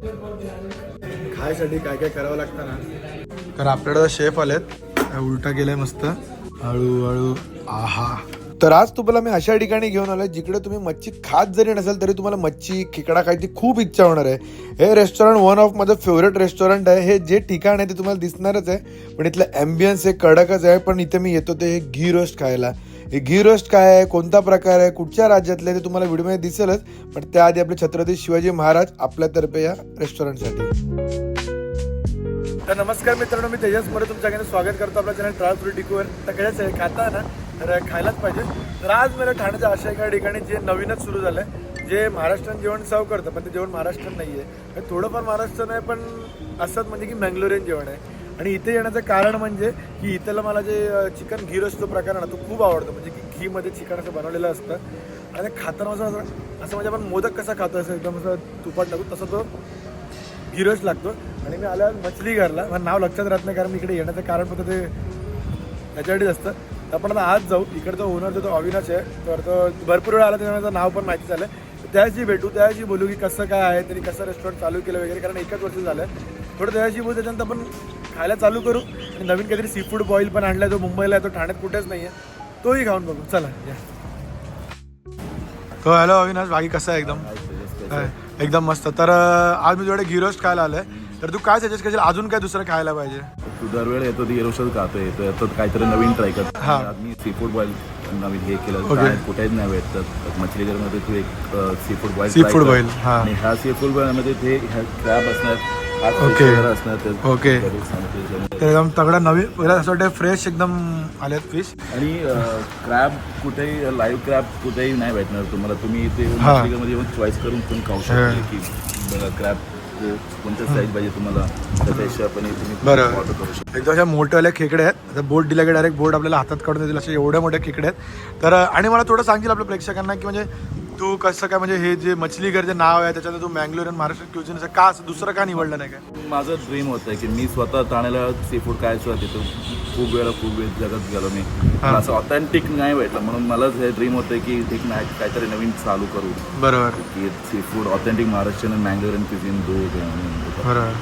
खायसाठी काय काय करावं लागतं ना? तर आपल्याकडे शेफ आलेत. उलटा गेलाय मस्त. हळूहळू आहा. तर आज तुम्हाला मी अशा ठिकाणी घेऊन आलोय जिकडे तुम्ही मच्छी खात जरी नसेल तरी तुम्हाला मच्छी खेकडा खायची खूप इच्छा होणार आहे. हे रेस्टॉरंट वन ऑफ माझं फेवरेट रेस्टॉरंट आहे. हे जे ठिकाण आहे ते तुम्हाला दिसणारच आहे पण इथलं ॲम्बियन्स हे कडकच आहे. पण इथे मी येतो ते हे घी रोस्ट खायला. हे घी रोस्ट काय आहे? कोणता प्रकार आहे? कुठच्या राज्यातले ते तुम्हाला व्हिडिओमध्ये दिसेलच. पण त्याआधी आपले छत्रपती शिवाजी महाराज आपल्यातर्फे या रेस्टॉरंटसाठी तर नमस्कार मित्रांनो मी तेजस मोरे तुमच्याकडे स्वागत करतो आपल्या चॅनल ट्राय डिकोवर तर कशाच आहे खाता ना तर खायलाच पाहिजे. तर आज मला ठाण्याच्या अशा एका ठिकाणी जे नवीनच सुरू झालं आहे जे महाराष्ट्रीयन जेवण सर्व करतं पण ते जेवण महाराष्ट्रीयन नाही आहे थोडंफार महाराष्ट्र आहे पण असंच म्हणजे की मँगलोरियन जेवण आहे. आणि इथे येण्याचं कारण म्हणजे की इथलं मला जे चिकन घी जो प्रकार आहे ना तो खूप आवडतो. म्हणजे की घीमध्ये चिकन असं बनवलेलं असतं. आणि खाताना असं असं असं म्हणजे आपण मोदक कसा खातो असं एकदम असं तुपात टाकू तसं तो गिरोच लागतो. आणि मी आल्यावर मछली घरला मला नाव लक्षात राहत नाही कारण मी इकडे येण्याचं कारण फक्त ते त्याच्यासाठीच असतं. तर आपण आता आज जाऊ. इकडचा ओनर जो तो अविनाश आहे तर तो भरपूर वेळा आला त्याच्यामुळे नाव पण माहिती झालं त्याशी भेटू. त्याशी बोलू की कसं काय आहे त्यांनी कसं रेस्टॉरंट चालू केलं वगैरे. कारण एकच वर्ष झालं. थोडं त्याशी बोलू त्याच्यानंतर आपण खायला चालू करू. आणि नवीन काहीतरी सी फूड बॉईल पण आणला तो मुंबईला आहे तो ठाण्यात कुठेच नाही आहे तोही खाऊन बघू. चला या. तो हॅलो अविनाश बाकी कसं आहे एकदम? एकदम मस्त. तर आज मी तुझ्याकडे घी रोस्ट खायला आलोय. तर तू काय सजेस्ट करशील? अजून काय दुसरं खायला पाहिजे? तू दरवेळ येतो ती एरोशल खातोय येतो येतो काहीतरी नवीन ट्राय करतो. हा. आज मी सी फूड बॉईल नवीन हे केलं. कुठेच नाही भेटत. मछली मध्ये तू एक sea food boil Seafood boil, हा. आणि ह्या सी फूड बॉईल मध्ये ते क्रॅब असणार. घरी सांगते. तर. एकदम तगडा नवीन पहिला असं वाटतं फ्रेश एकदम आलेत फिश आणि क्रॅब कुठेही लाईव्ह क्रॅब कुठेही नाही भेटणार तुम्हाला. तुम्ही इथे. मध्ये येऊन चॉईस करून तुम्ही खाऊ. शकता की क्रॅब कोणत्या साईज पाहिजे तुम्हाला? त्याच्या हिशोबाने तुम्ही बरं. ऑर्डर करू शकता. एकदम अशा मोठ्यावाल्या खेकडे आहेत. आता बोट दिला की डायरेक्ट बोट आपल्याला हातात काढून देतील असे एवढ्या मोठ्या खेकडे आहेत. तर आणि मला थोडं सांगशील आपल्या प्रेक्षकांना की म्हणजे तू कसं काय म्हणजे हे जे मछलीगर जे नाव आहे त्याच्यात तू मँगलोर आणि महाराष्ट्र क्युझिन असं का असं दुसरं का निवडलं नाही काय? माझं ड्रीम होतं की मी स्वतः ठाण्याला सी फूड खायचं तिथं खूप वेळा खूप वेळ जगत गेलो मी. पण असं ऑथेंटिक नाही भेटलं. म्हणून मलाच हे ड्रीम होतं की एक नाही काहीतरी नवीन चालू करू. बरोबर. की सी फूड ऑथेंटिक महाराष्ट्रीयन आणि मँगलोरियन क्युझिन दूध बरोबर.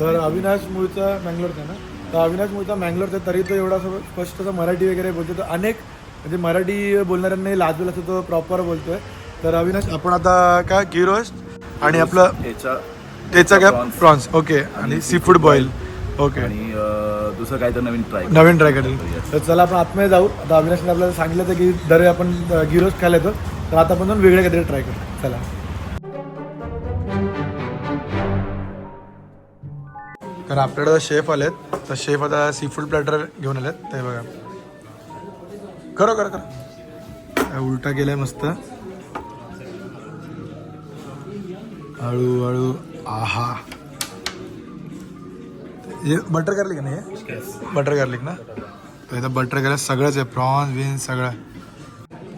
तर अविनाश मुळचा मँगलोरचा ना? तर अविनाश मुळचा मँगलोरचा तरी तो एवढा असं स्पष्ट मराठी वगैरे बोलतो तर अनेक म्हणजे मराठी बोलणाऱ्यांनाही लाजवेल असं तो प्रॉपर बोलतोय. तर अविनाश आपण आता काय? घी रोस्ट आणि आपलं त्याचा काय. प्रॉन्स ओके आणि सी फूड बॉईल ओके आणि अं, दुसरं काहीतरी नवीन ट्राय नवीन ट्राय करेल तर चला आपण आतमध्ये जाऊ. आता अविनाशने आपल्याला सांगितलं होतं की दर आपण रोस्ट खायला येतो. तर आता आपण दोन वेगळे काहीतरी ट्राय करू चला. तर आपल्याकडे शेफ आलेत. तर शेफ आता सी फूड प्लॅटर घेऊन आलेत. ते बघा. करो करो करो. उलटा केलाय मस्त. हळूहळू आहा. हे बटर गार्लिक आहे ना हे? बटर गार्लिक ना? तर इथं बटर गार्लिक सगळंच आहे प्रॉन्स विन्स सगळं.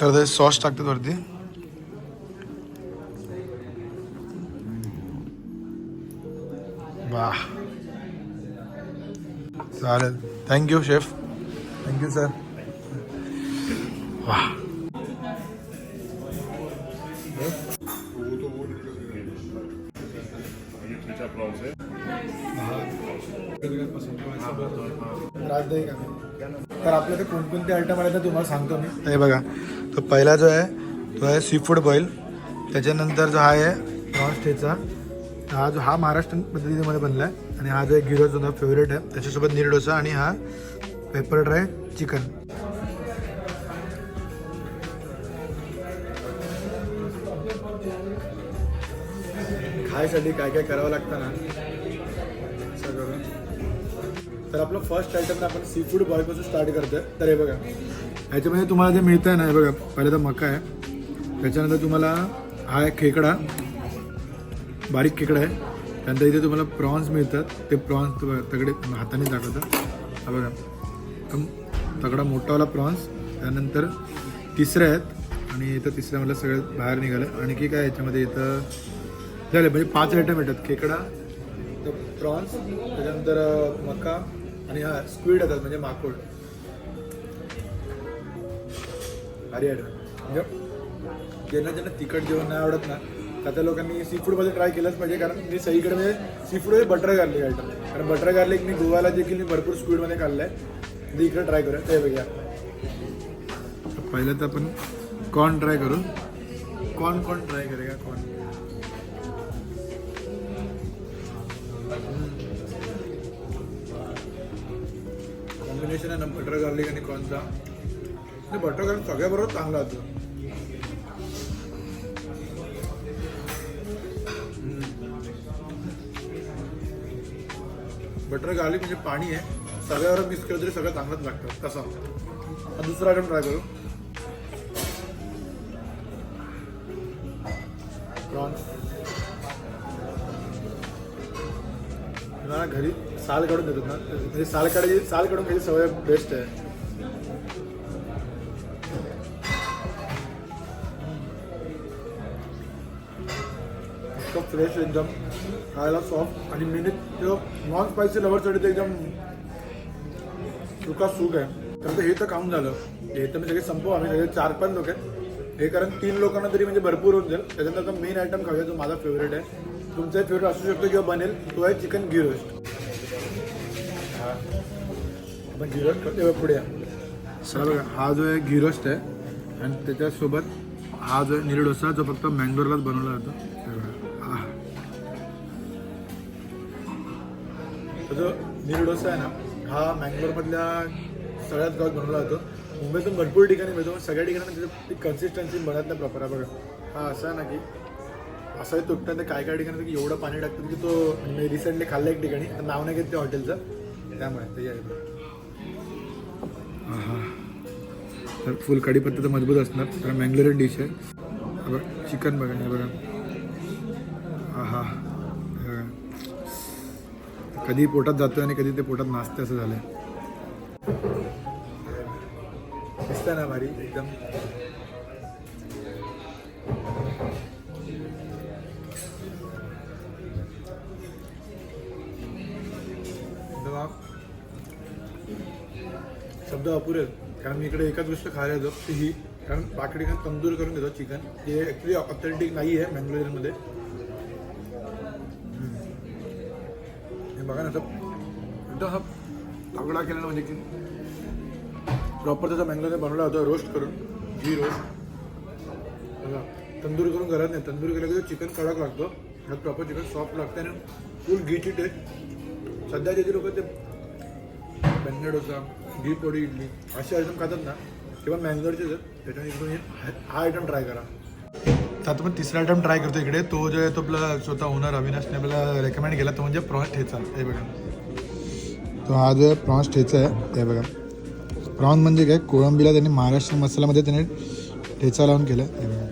तर ते सॉस टाकतात वरती. वा चालेल. थँक्यू शेफ थँक्यू सर वा वाह तर आपल्या ते कोणकोणते आयटम आले तर तुम्हाला सांगतो मी. हे बघा तो पहिला जो आहे तो आहे सी फूड बॉईल त्याच्यानंतर जो हा आहे प्रॉन्स ठेचा. हा जो हा महाराष्ट्र पद्धतीमध्ये बनला आहे आणि हा जो एक गिरोज जो फेवरेट आहे त्याच्यासोबत नीर डोसा आणि हा पेपर ड्राय चिकन खायसाठी काय काय करावं लागतं ना? सगळं. तर आपलं फर्स्ट आयटम आपण सी फूड बॉयपासून स्टार्ट करतोय. तर हे बघा. ह्याच्यामध्ये तुम्हाला जे मिळतं आहे ना हे बघा पहिले तर मका आहे. त्याच्यानंतर तुम्हाला हा आहे खेकडा बारीक खेकडा आहे. त्यानंतर इथे तुम्हाला प्रॉन्स मिळतात. ते प्रॉन्स तगडे हाताने दाखवतात. हा बघा. एकदम तगडा मोठावाला प्रॉन्स त्यानंतर तिसऱ्या आहेत. आणि इथं तिसऱ्यामधलं सगळं बाहेर निघालं आणखी काय याच्यामध्ये इथं झाले म्हणजे पाच आयटम येतात. खेकडा प्रॉन्स त्याच्यानंतर मका आणि हा स्क्वीड येतात म्हणजे माकोड भारी आयटम म्हणजे ज्यांना ज्यांना तिखट जेवण नाही आवडत ना तर त्या लोकांनी सी फूडमध्ये ट्राय केलंच पाहिजे कारण मी सगळीकडे म्हणजे सी फूडमध्ये बटर गार्लिक आयटम कारण बटर गार्लिक मी गोव्याला देखील मी भरपूर स्पीडमध्ये काढलं आहे मी इकडे ट्राय करूया ते बघूया. पहिलं तर आपण कॉर्न ट्राय करू. कॉर्न कॉर्न ट्राय करूया कॉर्न कॉम्बिनेशन आहे ना बटर गार्लिक आणि कॉर्नचा बटर गार्लिक सगळ्याबरोबर चांगला होतो बटर गार्लिक म्हणजे पाणी आहे. सगळ्यावर मिक्स केलं तरी सगळं चांगलंच लागतं. तसं. दुसरा आयटम ट्राय करू. प्रॉन्स घरी. साल काढून देतो ना म्हणजे साल काढायची साल काढून घ्यायची सवय बेस्ट आहे फ्रेश एकदम खायला सॉफ्ट आणि मिनिट नॉन स्पायसी लवरसाठी तर एकदम सुका सूक आहे तर हे तर खाऊन झालं हे तर मी सगळे संपू आम्ही सगळे चार पाच लोक आहेत हे कारण तीन लोकांना तरी म्हणजे भरपूर होऊन जाईल त्याच्यानंतर मेन आयटम खाऊया जो माझा फेवरेट आहे तुमचा फेवरेट असू शकतो किंवा बनेल तो आहे चिकन घी रोस्ट आपण करतो. पुढे. सर हा जो आहे घी रोस्ट आहे आणि त्याच्यासोबत हा जो आहे निरी डोसा जो फक्त मँगलोरलाच बनवला जातो. हे. जो निरी डोसा आहे ना हा मँगलोरमधल्या सगळ्याच गावात बनवला जातो. मुंबईतून भरपूर ठिकाणी मिळतो सगळ्या ठिकाणी त्याची ती कन्सिस्टन्सी बनत नाही प्रॉपर बघा. हा असा आहे ना की असं आहे तुटतं ते काय काय ठिकाणी की एवढं पाणी टाकतं की तो मी रिसेंटली खाल्लं एक ठिकाणी तर नाव नाही घेत त्या हॉटेलचं त्यामुळे ते तर फुल कढीपत्ता तर मजबूत असणार. कारण मँगलोरियन डिश आहे. बघा चिकन बघा हे बघा. हा हा कधी पोटात जातो आणि कधी ते पोटात नाचतं असं झालंय. दिसतं ना भारी एकदम. शब्द अपुरे कारण मी इकडे एकच गोष्ट खायला येतो ती ही कारण बाकी ठिकाणी तंदूर करून देतो चिकन. जे ॲक्च्युली ऑथेंटिक नाही आहे मँगलोरियनमध्ये. हे बघा ना असं एकदम हा तगडा केला म्हणजे की प्रॉपर त्याचा मँगलोर बनवला होता रोस्ट करून घी रोस्ट बघा तंदूर करून घरात नाही तंदूर केलं की चिकन कडक लागतो प्रॉपर चिकन सॉफ्ट लागतं आणि फुल घीची टेस्ट सध्या जे लोक ते बेंगणे डोसा घी पोळी इडली. असे आयटम खातात ना किंवा मँगलोरचे त्याच्यामुळे तुम्ही हा आयटम ट्राय करा. आता पण तिसरा आयटम ट्राय करतो इकडे. तो जो आहे तो आपला स्वतः ओनर अविनाशने आपल्याला रेकमेंड केला. तो म्हणजे प्रॉन्स ठेचा. हे बघा. तो हा जो आहे प्रॉन्स ठेचा आहे. हे बघा. प्रॉन्स म्हणजे काय? कोळंबीला त्यांनी महाराष्ट्र मसाल्यामध्ये त्याने ठेचा लावून केला हे बघा.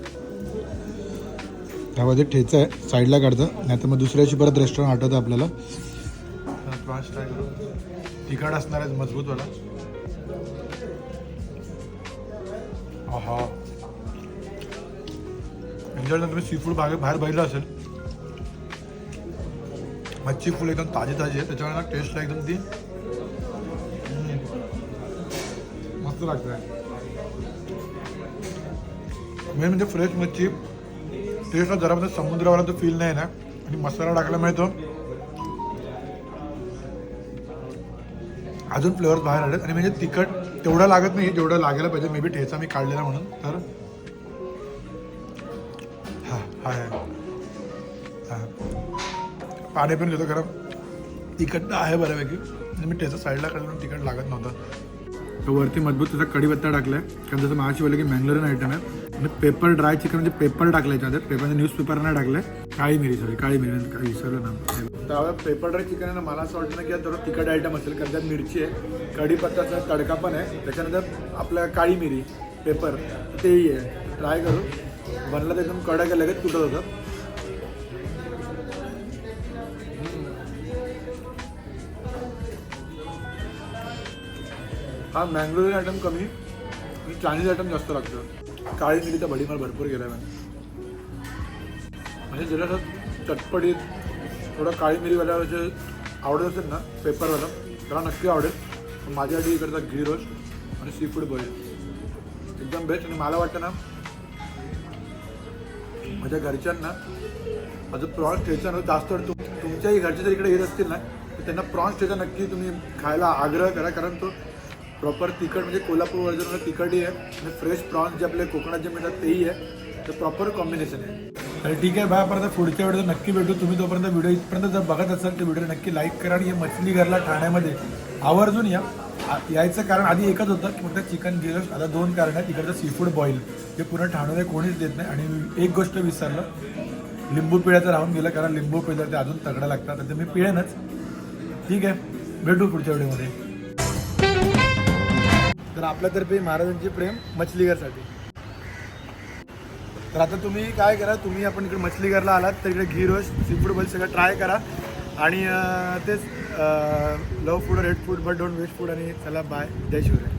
त्यामध्ये ठेचा आहे. साईडला काढतं. नाही तर मग दुसऱ्याशी परत रेस्टॉरंट आठवतं आपल्याला. प्रॉन्स ट्राय करू. तिखट असणार आहे मजबूतवाला हा यांच्याकडे तुम्ही सी फूड बाहेर बाहेर बघितलं असेल. मच्छी फूल एकदम ताजे ताजे आहे त्याच्यामुळे टेस्टला एकदम ती मस्त लागते मेन म्हणजे फ्रेश मच्छी. टेस्टला जरा म्हणजे समुद्रावाला तो फील नाही ना. आणि मसाला टाकायला मिळतो. अजून फ्लेवर बाहेर आले आणि म्हणजे तिखट तेवढं लागत नाही जेवढं लागायला पाहिजे. मे बी ठेचा मी काढलेला म्हणून. तर हां हां हां. पाणी पण घेतो खरं. तिखट तर आहे बऱ्यापैकी. मी ठेचा साईडला काढलं म्हणून तिखट लागत नव्हतं. तर वरती मजबूत त्याचा कढीपत्ता टाकलाय. कारण जसं मागाशी की मँगलोरियन आयटम आहे. म्हणजे पेपर ड्राय चिकन म्हणजे पेपर टाकलं याच्यामध्ये पेपर न्यूजपेपर नाही टाकलंय काळी मिरी सॉरी काळी मिरी काही विसरलं ना तर पेपर ड्राय चिकन आहे मला असं वाटतं ना की थोडं तिखट आयटम असेल कारण त्यात मिरची आहे कढीपत्ताचा तडका पण आहे. त्याच्यानंतर आपल्या काळी मिरी पेपर तेही आहे. ट्राय करू. बनलं तर एकदम कडक लगेच तुटत होतं. हा मँगलोरी आयटम कमी. आणि चायनीज आयटम जास्त लागतं. म्हणजे काळी मिरी तर भडीमार भरपूर गेला आहे म्हणजे जरा चटपटीत थोडं काळी मिरीवाल्यावर जे आवडत असेल ना पेपरवाला त्याला नक्की आवडेल. पण माझ्यासाठी इकडचा घी रोस्ट आणि सी फूड बॉईल एकदम बेस्ट आणि मला वाटतं ना माझ्या घरच्यांना माझं प्रॉन्स ठेचा जास्त आवडतो तुमच्याही घरचे जर इकडे येत असतील ना तर त्यांना प्रॉन्स ठेचा नक्की तुम्ही खायला आग्रह करा कारण तो प्रॉपर तिखट म्हणजे कोल्हापूर वर्जन तिखटही आहे आणि फ्रेश प्रॉन्स जे आपले कोकणात जे मिळतात तेही आहे. तर प्रॉपर कॉम्बिनेशन आहे. तर ठीक आहे बाय पुढच्या वेळेस नक्की भेटू. तुम्ही तोपर्यंत व्हिडिओ इथपर्यंत जर बघत असाल तर व्हिडिओ नक्की लाईक करा आणि हे मछली घरला ठाण्यामध्ये आवर्जून या. आ- यायचं कारण आधी एकच होतं की फक्त चिकन गिरस आता दोन कारण आहेत. तिकडचं सी फूड बॉईल हे पुन्हा ठाण्यामध्ये कोणीच देत नाही. आणि एक गोष्ट विसरलं लिंबू पिळ्याचं राहून गेलं कारण लिंबू पिळ्या ते अजून तगडं लागतात. तर मी पिळेनच. ठीक आहे भेटू पुढच्या व्हिडिओमध्ये तर आपल्यातर्फे महाराजांचे प्रेम मछलीगरसाठी तर आता तुम्ही काय करा तुम्ही आपण इकडे मछलीघरला आलात तर इकडे ghee roast sea food boil सगळं ट्राय करा. आणि तेच love food red food but don't waste food आणि चला बाय जय शिवराय.